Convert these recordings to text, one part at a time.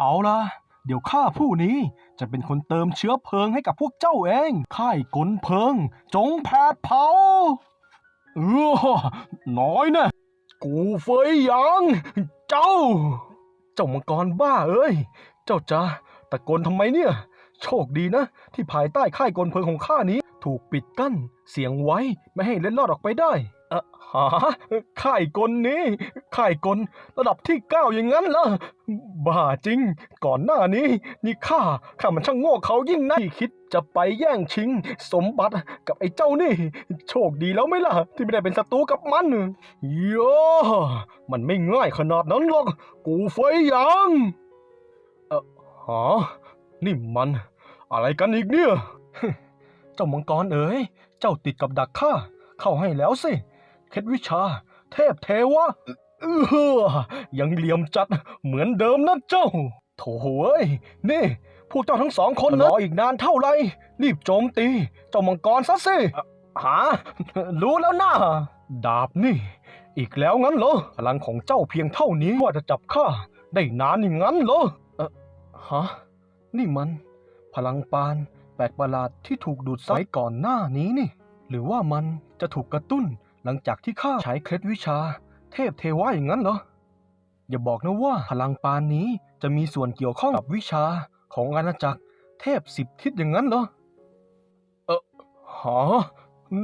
เอาละเดี๋ยวข้าผู้นี้จะเป็นคนเติมเชื้อเพลิงให้กับพวกเจ้าเองค่ายกลเพลิง จงแผดเผาเออน้อยนะ กูเฟยหยาง เจ้า เจ้ามังกรบ้าเอ้ย เจ้าจะตะโกนทำไมเนี่ย โชคดีนะ ที่ภายใต้ค่ายกลเพลิงของข้านี้ ถูกปิดกั้นเสียงไว้ไม่ให้เล็ดลอดออกไปได้ เอะหาค่ายกลนี้ค่ายกลระดับที่เก้าอย่างนั้นเหรอบ้าจริง ก่อนหน้านี้ นี่ข้าข้ามันช่างโง่เขายิ่งนะที่คิดจะไปแย่งชิง สมบัติกับไอ้เจ้านี่ โชคดีแล้วไหมล่ะ ที่ไม่ได้เป็นศัตรูกับมันโย่มันไม่ง่ายขนาดนั้นหรอก กูเฟยยางเออหานี่มัน อะไรกันอีกเนี่ย เจ้ามังกรเอ๋ยเจ้าติดกับดักข้าเข้าให้แล้วสิ เคล็ดวิชา เทพเทวะเออยังเหลี่ยมจัดเหมือนเดิมนะเจ้า โถ่เอ้ยนี่ พวกเจ้าทั้งสองคนนะรออีกนานเท่าไหร่รีบโจมตี เจ้ามังกรซะสิหา รู้แล้วนะดาบนี่ อีกแล้วงั้นเหรอ พลังของเจ้าเพียงเท่านี้ว่าจะจับข้าได้นานอย่างนั้นเหรอเออฮะ นี่มัน พลังปานแปลกประหลาดที่ถูกดูดซับก่อนหน้านี้นี่ หรือว่ามันจะถูกกระตุ้น หลังจากที่ข้าใช้เคล็ดวิชา เทพเทวะอย่างนั้นเหรอ อย่าบอกนะว่าพลังปานนี้จะมีส่วนเกี่ยวข้องกับวิชาของอาณาจักรเทพสิบทิศอย่างนั้นเหรอ เออหา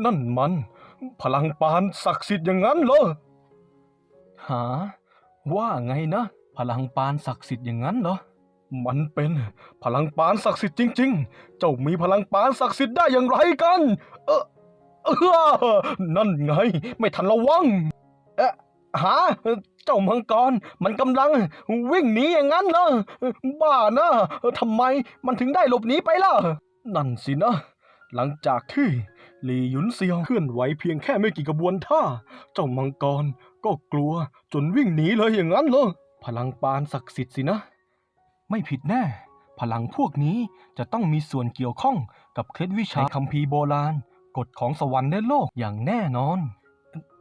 นั่นมัน พลังปานศักดิ์สิทธิ์อย่างนั้นเหรอ หา ว่าไงนะ พลังปานศักดิ์สิทธิ์อย่างนั้นเหรอ มันเป็นพลังปานศักดิ์สิทธิ์จริง ๆ เจ้ามีพลังปานศักดิ์สิทธิ์ได้อย่างไรกัน เออ เออนั่นไง ไม่ทันระวังเอ๊ะหาเจ้ามังกรมันกำลังวิ่งหนีอย่างนั้นเหรอบ้านะทำไมมันถึงได้หลบหนีไปล่ะ นั่นสินะ หลังจากที่หลี่หยุนเซียวเคลื่อนไหวเพียงแค่ไม่กี่กระบวนท่า เจ้ามังกรก็กลัวจนวิ่งหนีเลยอย่างนั้นเหรอพลังปานศักดิ์สิทธิ์สินะ ไม่ผิดแน่ พลังพวกนี้จะต้องมีส่วนเกี่ยวข้องกับเคล็ดวิชาคัมภีร์โบราณ กฎของสวรรค์และโลกอย่างแน่นอน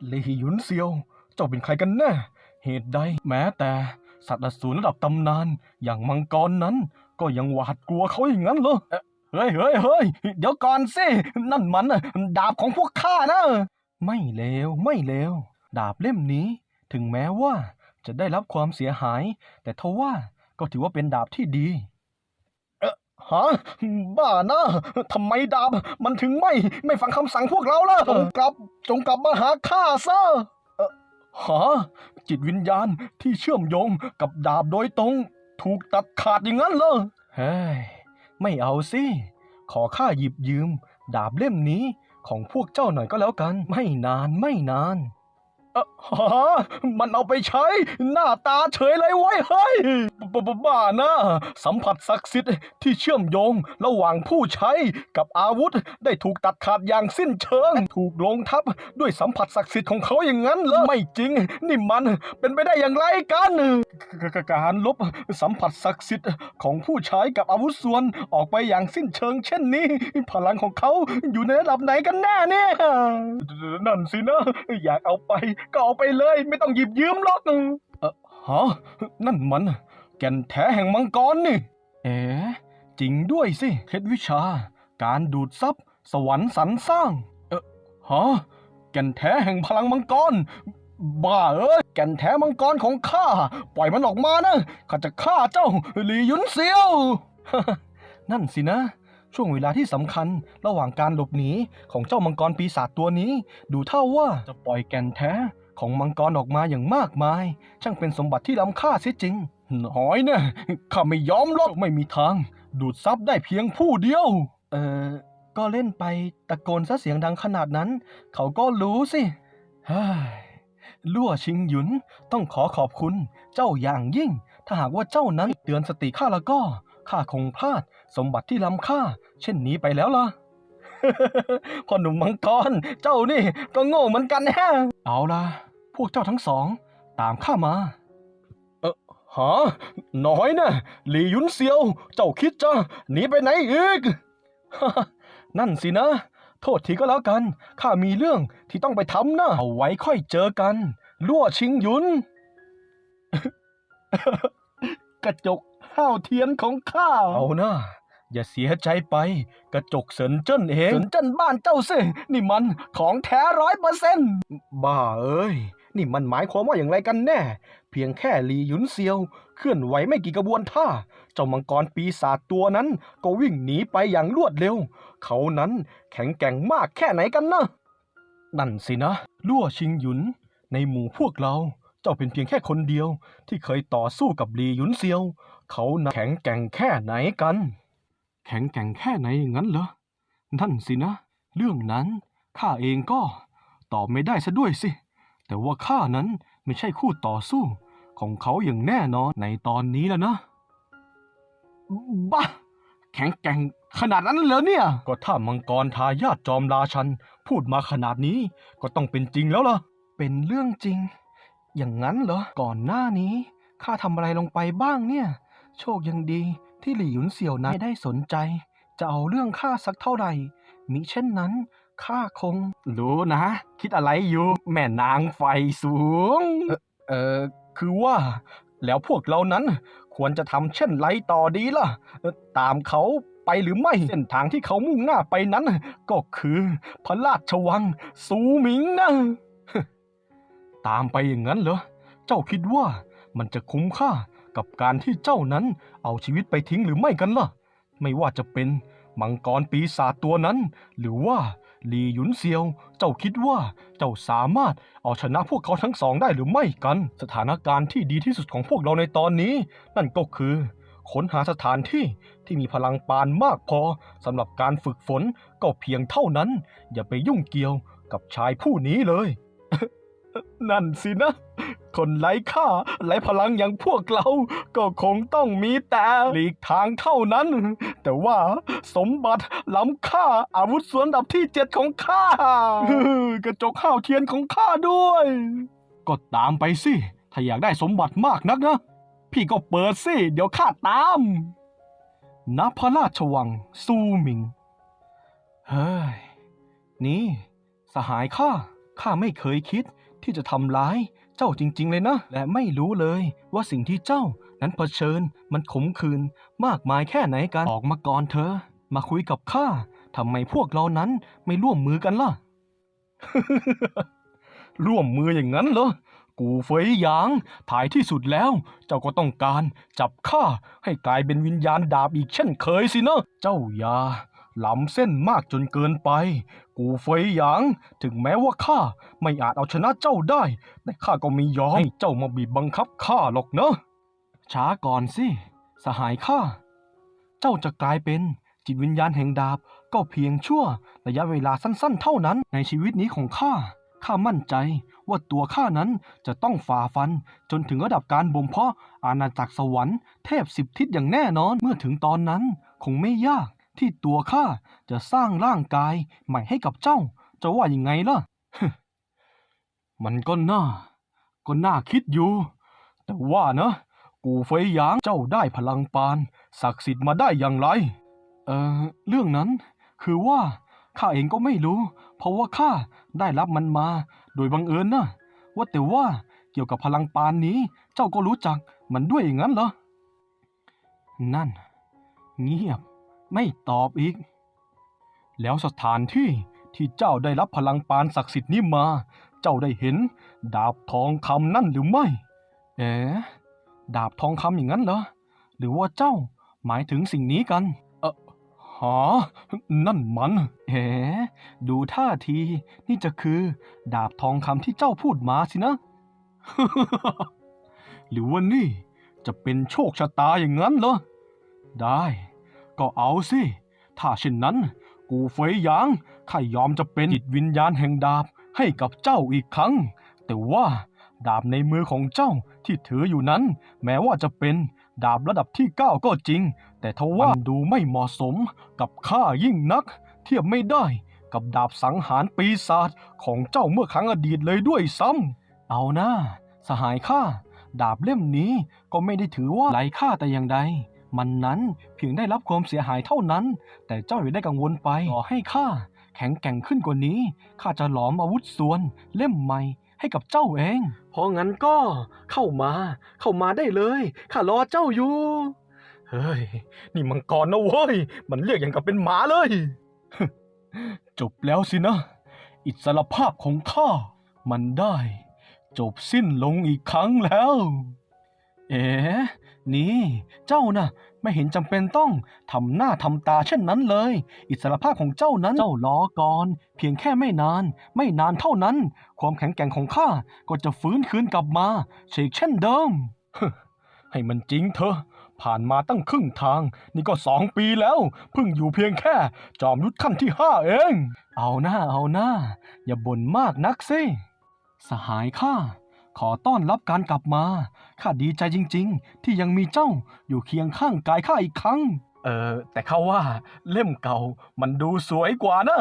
เลหิยุนเซียว เจ้าเป็นใครกันแน่ เหตุใดแม้แต่สัตว์อสูรระดับตำนานอย่างมังกรนั้น ก็ยังหวาดกลัวเขาอย่างนั้นเหรอเฮ้ยเฮ้ยเฮ้ยเดี๋ยวก่อนสินั่นมันดาบของพวกข้านะ ไม่เลวไม่เลวดาบเล่มนี้ ถึงแม้ว่าจะได้รับความเสียหาย แต่ทว่าก็ถือว่าเป็นดาบที่ดี ฮะบ้านะทำไมดาบ มันถึงไม่ ไม่ฟังคำสั่งพวกเราล่ะจงกลับ จงกลับมาหาข้าซะเอ่อฮะจิตวิญญาณที่เชื่อมโยงกับดาบโดยตรง ถูกตัดขาดอย่างนั้นเหรอเฮ้ยไม่เอาสิ ขอข้าหยิบยืม ดาบเล่มนี้ของพวกเจ้าหน่อยก็แล้วกัน ไม่นานไม่นาน เออฮะมันเอาไปใช้ หน้าตาเฉยเลยไว้ยเฮ้ยบบบบ้านะสัมผัสศักดิ์สิทธิ์ที่เชื่อมโยงระหว่างผู้ใช้กับอาวุธ ได้ถูกตัดขาดอย่างสิ้นเชิง ถูกลงทับด้วยสัมผัสศักดิ์สิทธิ์ของเขาอย่างนั้นเหรอไม่จริง นี่มันเป็นไปได้อย่างไรกันการลบสัมผัสศักดิ์สิทธิ์ของผู้ใช้กับอาวุธส่วนออกไปอย่างสิ้นเชิง เช่นนี้ พลังของเขาอยู่ในระดับไหนกันแน่เนี่ยนั่นสินะ อยากเอาไปก็เอาไปเลย ไม่ต้องหยิบยืมหรอกเออฮะนั่นมัน แก่นแท้แห่งมังกรนี่ เอ๋จริงด้วยสิ เคล็ดวิชา การดูดซับสวรรค์สรรสร้าง เออฮะแก่นแท้แห่งพลังมังกร บ้าเอ้ยแก่นแท้มังกรของข้า ปล่อยมันออกมานะข้าจะฆ่าเจ้าหลีหยุนเซียว นั่นสินะ ช่วงเวลาที่สำคัญระหว่างการหลบหนีของเจ้ามังกรปีศาจตัวนี้ ดูเท่าว่าจะปล่อยแก่นแท้ของมังกรออกมาอย่างมากมาย ช่างเป็นสมบัติที่ล้ำค่าเสียจริงหอยเนี่ยข้าไม่ยอมหรอกไม่มีทาง ดูดซับได้เพียงผู้เดียว เออก็เล่นไปตะโกนซะเสียงดังขนาดนั้น เขาก็รู้สิฮ้ลั่วชิงหยุนต้องขอขอบคุณ เจ้าอย่างยิ่ง ถ้าหากว่าเจ้านั้นเตือนสติข้าแล้วก็ ข้าคงพลาดสมบัติที่ล้ำค่า เช่นนี้ไปแล้วล่ะพ่อหนุ่มมังกร เจ้านี่ก็โง่เหมือนกันแฮะเอาล่ะ พวกเจ้าทั้งสอง ตามข้ามา เออฮะน้อยนะหลี่หยุนเซียว เจ้าคิดจะหนีไปไหนอีก นั่นสินะ โทษทีก็แล้วกัน ข้ามีเรื่องที่ต้องไปทำนะเอาไว้ค่อยเจอกัน ลั่วชิงหยุน กระจก ห้าวเทียนของข้า เอานะอย่าเสียใจไป กระจกเซินเจิ้นเองเซินเจิ้นบ้านเจ้าสินี่มันของแท้ร้อยเปอร์เซ็นต์บ้าเอ้ย นี่มันหมายความว่าอย่างไรกันแน่ เพียงแค่หลีหยุนเซียว เคลื่อนไหวไม่กี่กระบวนท่า เจ้ามังกรปีศาจตัวนั้น ก็วิ่งหนีไปอย่างรวดเร็ว เขานั้นแข็งแกร่งมากแค่ไหนกันนะ นั่นสินะ ลั่วชิงหยุนในหมู่พวกเรา เจ้าเป็นเพียงแค่คนเดียว ที่เคยต่อสู้กับหลีหยุนเซียว เขานะแข็งแกร่งแค่ไหนกัน แข็งแกร่งแค่ไหนอย่างนั้นเหรอนั่นสินะ เรื่องนั้นข้าเองก็ตอบไม่ได้ซะด้วยสิ แต่ว่าข้านั้นไม่ใช่คู่ต่อสู้ของเขาอย่างแน่นอนในตอนนี้แล้วนะ บ้า แข็งแกร่งขนาดนั้นเหรอเนี่ย ก็ถ้ามังกรทายาทจอมราชัน พูดมาขนาดนี้ก็ต้องเป็นจริงแล้วล่ะ เป็นเรื่องจริง อย่างนั้นเหรอ ก่อนหน้านี้ข้าทำอะไรลงไปบ้างเนี่ย โชคยังดีที่หลี่หยุนเสี่ยวนั้นไม่ได้สนใจ จะเอาเรื่องข้าสักเท่าไหร่ มิเช่นนั้นข้าคง รู้นะ คิดอะไรอยู่ แม่นางไฟสูง เอ่อเออคือว่า แล้วพวกเรานั้นควรจะทำเช่นไรต่อดีล่ะเอ่อตามเขาไปหรือไม่เส้นทางที่เขามุ่งหน้าไปนั้น ก็คือ พระราชวัง สูหมิงนะ ตามไปอย่างนั้นเหรอ เจ้าคิดว่ามันจะคุ้มค่ากับการที่เจ้านั้นเอาชีวิตไปทิ้งหรือไม่กันล่ะ ไม่ว่าจะเป็นมังกรปีศาจตัวนั้น หรือว่าหลีหยุนเซียว เจ้าคิดว่าเจ้าสามารถเอาชนะพวกเขาทั้งสองได้หรือไม่กัน สถานการณ์ที่ดีที่สุดของพวกเราในตอนนี้ นั่นก็คือค้นหาสถานที่ที่มีพลังปานมากพอสำหรับการฝึกฝนก็เพียงเท่านั้น อย่าไปยุ่งเกี่ยวกับชายผู้นี้เลย นั่นสินะ คนไร้ค่าไร้พลังอย่างพวกเรา ก็คงต้องมีแต่หลีกทางเท่านั้น แต่ว่าสมบัติล้ำค่าอาวุธส่วนดับที่เจ็ดของข้ากระจกข้าวเทียนของข้าด้วย ก็ตามไปสิ ถ้าอยากได้สมบัติมากนักนะ พี่ก็เปิดสิ เดี๋ยวข้าตามณพระราชวังซูหมิง เฮ้ย นี่ สหายข้า ข้าไม่เคยคิด ที่จะทำร้ายเจ้าจริง ๆ เลยนะ และไม่รู้เลยว่าสิ่งที่เจ้านั้นเผชิญมันขมขื่นมากมายแค่ไหนกัน ออกมาก่อนเธอ มาคุยกับข้าทำไมพวกเรานั้นไม่ร่วมมือกันล่ะ ร่วมมืออย่างนั้นเหรอ กูเฟยหยาง ถ่ายที่สุดแล้ว เจ้าก็ต้องการจับข้าให้กลายเป็นวิญญาณดาบอีกเช่นเคยสินะ เจ้าอย่า ล้ำเส้นมากจนเกินไป กูเฟยหยาง ถึงแม้ว่าข้าไม่อาจเอาชนะเจ้าได้ แต่ข้าก็ไม่ยอมให้เจ้ามาบีบบังคับข้าหรอกนะช้าก่อนสิ สหายข้า เจ้าจะกลายเป็นจิตวิญญาณแห่งดาบก็เพียงชั่วระยะเวลาสั้นๆ เท่านั้น ในชีวิตนี้ของข้า ข้ามั่นใจว่าตัวข้านั้นจะต้องฝ่าฟัน จนถึงระดับการบ่มเพาะอาณาจักรสวรรค์เทพสิบทิศอย่างแน่นอน เมื่อถึงตอนนั้นคงไม่ยาก ที่ตัวข้าจะสร้างร่างกายใหม่ให้กับเจ้า จะว่ายังไงล่ะ มันก็น่า ก็น่าคิดอยู่ แต่ว่านะ กูเฟยหยางเจ้าได้พลังปาน ศักดิ์สิทธิ์มาได้อย่างไร เอ่อ เรื่องนั้น คือว่าข้าเองก็ไม่รู้ เพราะว่าข้าได้รับมันมา โดยบังเอิญนะว่าแต่ว่าเกี่ยวกับพลังปานนี้ เจ้าก็รู้จักมันด้วยอย่างนั้นเหรอ นั่น เงียบ ไม่ตอบอีก แล้วสถานที่ที่เจ้าได้รับพลังปานศักดิ์สิทธิ์นี้มา เจ้าได้เห็น ดาบทองคำนั่นหรือไม่ เอ๋ดาบทองคำอย่างนั้นเหรอ หรือว่าเจ้าหมายถึงสิ่งนี้กัน เออหานั่นมัน เอ๋ดูท่าทีนี่จะคือ ดาบทองคำที่เจ้าพูดมาสินะ หรือว่านี่จะเป็นโชคชะตาอย่างนั้นเหรอ ได้ ก็เอาสิ ถ้าเช่นนั้น กูเฟยหยางข้ายอมจะเป็นจิตวิญญาณแห่งดาบให้กับเจ้าอีกครั้ง แต่ว่าดาบในมือของเจ้าที่ถืออยู่นั้น แม้ว่าจะเป็นดาบระดับที่เก้าก็จริง แต่ทว่าดูไม่เหมาะสมกับข้ายิ่งนัก เทียบไม่ได้กับดาบสังหารปีศาจของเจ้าเมื่อครั้งอดีตเลยด้วยซ้ำเอานะสหายข้าดาบเล่มนี้ก็ไม่ได้ถือว่าไร้ค่าแต่อย่างใด มันนั้นเพียงได้รับความเสียหายเท่านั้น แต่เจ้าอย่าได้กังวลไปขอให้ข้าแข็งแกร่งขึ้นกว่านี้ข้าจะหลอมอาวุธส่วนเล่มใหม่ให้กับเจ้าเอง เพราะงั้นก็เข้ามา เข้ามาได้เลยข้ารอเจ้าอยู่ เฮ้ย นี่มังกรนะเว้ย มันเรียกอย่างกับเป็นหมาเลย จบแล้วสินะ อิสรภาพของข้ามันได้ จบสิ้นลงอีกครั้งแล้ว เอ๋ นี่ เจ้าน่ะ ไม่เห็นจำเป็นต้องทำหน้าทำตาเช่นนั้นเลย อิสรภาพของเจ้านั้นเจ้ารอก่อน เพียงแค่ไม่นาน ไม่นานเท่านั้น ความแข็งแกร่งของข้าก็จะฟื้นคืนกลับมาเชกเช่นเดิมให้มันจริงเถอะผ่านมาตั้งครึ่งทาง นี่ก็สองปีแล้วเพิ่งอยู่เพียงแค่ จอมยุทธขั้นที่ห้าเอง เอาหน้าเอาหน้า อย่าบ่นมากนักสิ สหายข้า ขอต้อนรับการกลับมา ข้าดีใจจริง ๆ ที่ยังมีเจ้าอยู่เคียงข้างกายข้าอีกครั้ง เออ แต่ข้าว่าเล่มเก่ามันดูสวยกว่านะ